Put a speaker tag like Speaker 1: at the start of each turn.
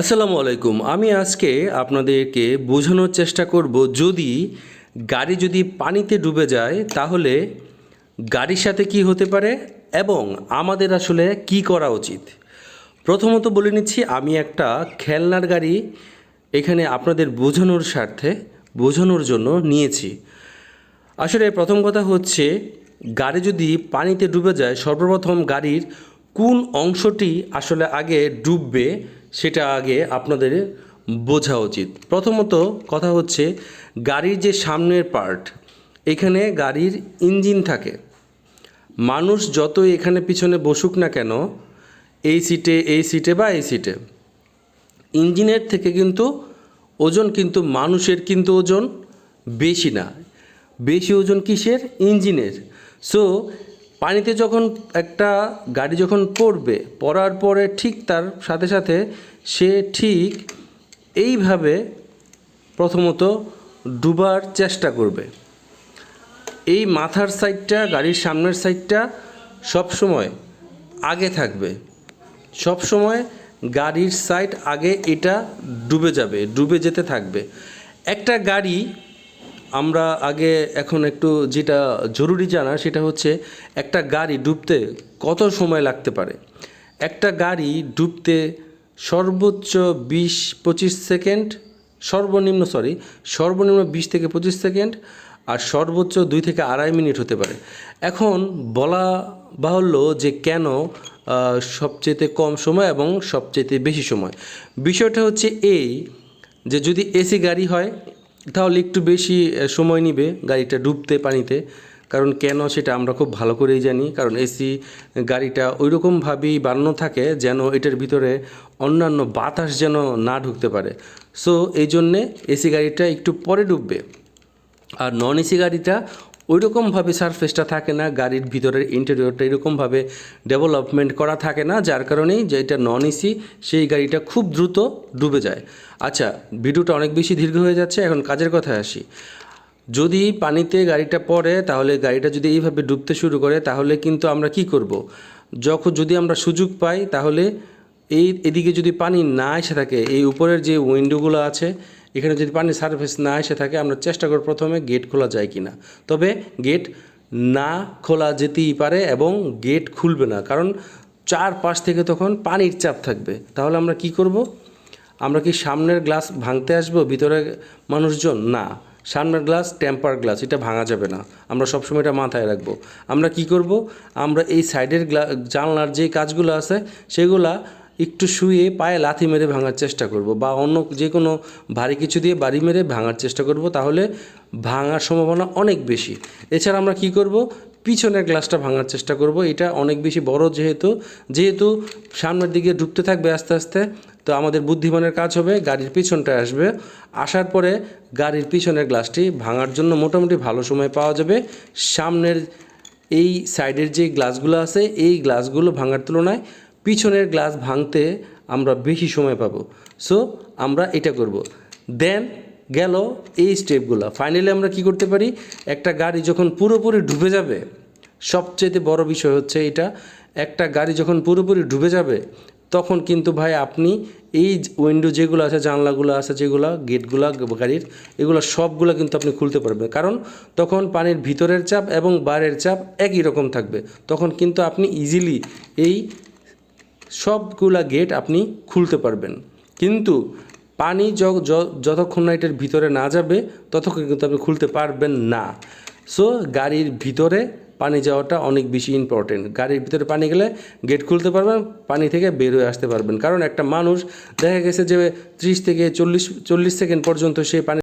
Speaker 1: আসসালামু আলাইকুম। আমি আজকে আপনাদেরকে বোঝানোর চেষ্টা করব, যদি গাড়ি যদি পানিতে ডুবে যায়, তাহলে গাড়ির সাথে কি হতে পারে এবং আমাদের আসলে কি করা উচিত? প্রথমত বলে নিচ্ছি, আমি একটা খেলনার গাড়ি এখানে আপনাদের বোঝানোর স্বার্থে, বোঝানোর জন্য নিয়েছি। আসলে প্রথম কথা হচ্ছে, গাড়ি যদি পানিতে ডুবে যায়, সর্বপ্রথম গাড়ির কোন অংশটি আসলে আগে ডুববে সেটা আগে আপনাদের বোঝা উচিত। প্রথমত কথা হচ্ছে, গাড়ির যে সামনের পার্ট এখানে গাড়ির ইঞ্জিন থাকে। মানুষ যত এখানে পিছনে বসুক না কেন, এই সিটে এই সিটে বা এই সিটে ইঞ্জিনের থেকে কিন্তু ওজন কিন্তু মানুষের কিন্তু ওজন বেশি না। বেশি ওজন কিসের? ইঞ্জিনের। সো পানিতে যখন একটা গাড়ি যখন পড়বে, পড়ার পরে ঠিক তার সাথে সাথে সে ঠিক এইভাবে প্রথমত ডুবার চেষ্টা করবে। এই মাথার সাইডটা, গাড়ির সামনের সাইডটা সব সময় আগে থাকবে। সব সময় গাড়ির সাইড আগে এটা ডুবে যাবে, ডুবে যেতে থাকবে। একটা গাড়ি আমরা আগে এখন একটু যেটা জরুরি জানা সেটা হচ্ছে একটা গাড়ি ডুবতে কত সময় লাগতে পারে? একটা গাড়ি ডুবতে সর্বোচ্চ বিশ পঁচিশ সেকেন্ড সর্বনিম্ন সরি সর্বনিম্ন বিশ থেকে পঁচিশ সেকেন্ড আর সর্বোচ্চ দুই থেকে আড়াই মিনিট হতে পারে। এখন বলা বাহুল্য যে কেন আহ, সবচেয়ে কম সময় এবং সবচেয়ে বেশি সময়। বিষয়টা হচ্ছে এই যে যদি এসি গাড়ি হয় তাহলে একটু বেশি সময় নিবে গাড়িটা ডুবতে পানিতে। কারণ কেন সেটা আমরা খুব ভালো করেই জানি। কারণ এসি গাড়িটা ওই রকমভাবেই বানানো থাকে যেন এটার ভিতরে অন্যান্য বাতাস যেন না ঢুকতে পারে। সো এই জন্যে এসি গাড়িটা একটু পরে ডুববে। আর নন এসি গাড়িটা ওই রকমভাবে সারফেসটা থাকে না, গাড়ির ভিতরের ইন্টেরিয়রটা এরকমভাবে ডেভেলপমেন্ট করা থাকে না, যার কারণেই যে এটা নন এসি সেই গাড়িটা খুব দ্রুত ডুবে যায় আচ্ছা ভিডিওটা অনেক বেশি দীর্ঘ হয়ে যাচ্ছে, এখন কাজের কথায় আসি যদি পানিতে গাড়িটা পড়ে, তাহলে গাড়িটা যদি এইভাবে ডুবতে শুরু করে, তাহলে কিন্তু আমরা কি করব। যখন যদি আমরা সুযোগ পাই, তাহলে এই, এদিকে যদি পানি না এসে থাকে, এই উপরের যে উইন্ডোগুলো আছে এখানে যদি পানির সার্ফেস না এসে থাকে, আমরা চেষ্টা করব প্রথমে গেট খোলা যায় কি না তবে গেট না খোলা যেতেই পারে এবং গেট খুলবে না। কারণ চার পাশ থেকে তখন পানির চাপ থাকবে। তাহলে আমরা কি করব? আমরা কি সামনের গ্লাস ভাঙতে আসব, ভিতরে মানুষজন? না। সামনের গ্লাস টেম্পার গ্লাস এটা ভাঙা যাবে না। আমরা সবসময় এটা মাথায় রাখব। আমরা কি করব? আমরা এই সাইডের গ্লা জানলার যে কাজগুলো আছে, সেগুলা একটু শুয়ে পায়ে লাথি মেরে ভাঙার চেষ্টা করব বা অন্য যে কোনো ভারী কিছু দিয়ে বাড়ি মেরে ভাঙার চেষ্টা করব, তাহলে ভাঙার সম্ভাবনা অনেক বেশি। এছাড়া আমরা কি করব? পিছনের গ্লাসটা ভাঙার চেষ্টা করব, এটা অনেক বেশি বড় যেহেতু যেহেতু সামনের দিকে ডুবতে থাকবে আস্তে আস্তে, তো আমাদের বুদ্ধিমানের কাজ হবে, গাড়ির পিছনটা আসবে। আসার পরে গাড়ির পিছনের গ্লাসটি ভাঙার জন্য মোটামুটি ভালো সময় পাওয়া যাবে। সামনের এই সাইডের যে গ্লাসগুলো আছে, এই গ্লাসগুলো ভাঙার তুলনায় পিছনের গ্লাস ভাঙতে আমরা বেশি সময় পাবো। সো আমরা এটা করব। দেন গেল এই স্টেপগুলো ফাইনালি আমরা কি করতে পারি? একটা গাড়ি যখন পুরোপুরি ডুবে যাবে, সবচেয়ে বড় বিষয় হচ্ছে এটা, একটা গাড়ি যখন পুরোপুরি ডুবে যাবে, তখন কিন্তু ভাই আপনি এই উইন্ডো যেগুলো আছে, জানলাগুলো আছে, যেগুলো গেটগুলো গাড়ির, এগুলো সবগুলো কিন্তু আপনি খুলতে পারবেন। কারণ তখন পানির ভিতরের চাপ এবং বাইরের চাপ একই রকম থাকবে। তখন কিন্তু আপনি ইজিলি এই সবগুলা গেট আপনি খুলতে পারবেন। কিন্তু পানি যতক্ষণ না এটার ভিতরে না যাবে, ততক্ষণ কিন্তু আপনি খুলতে পারবেন না। সো গাড়ির ভিতরে পানি যাওয়াটা অনেক বেশি ইম্পর্টেন্ট গাড়ির ভিতরে পানি গেলে গেট খুলতে পারবেন, পানি থেকে বের হয়ে আসতে পারবেন। কারণ একটা মানুষ দেখা গেছে যে ত্রিশ থেকে চল্লিশ চল্লিশ সেকেন্ড পর্যন্ত সে পানি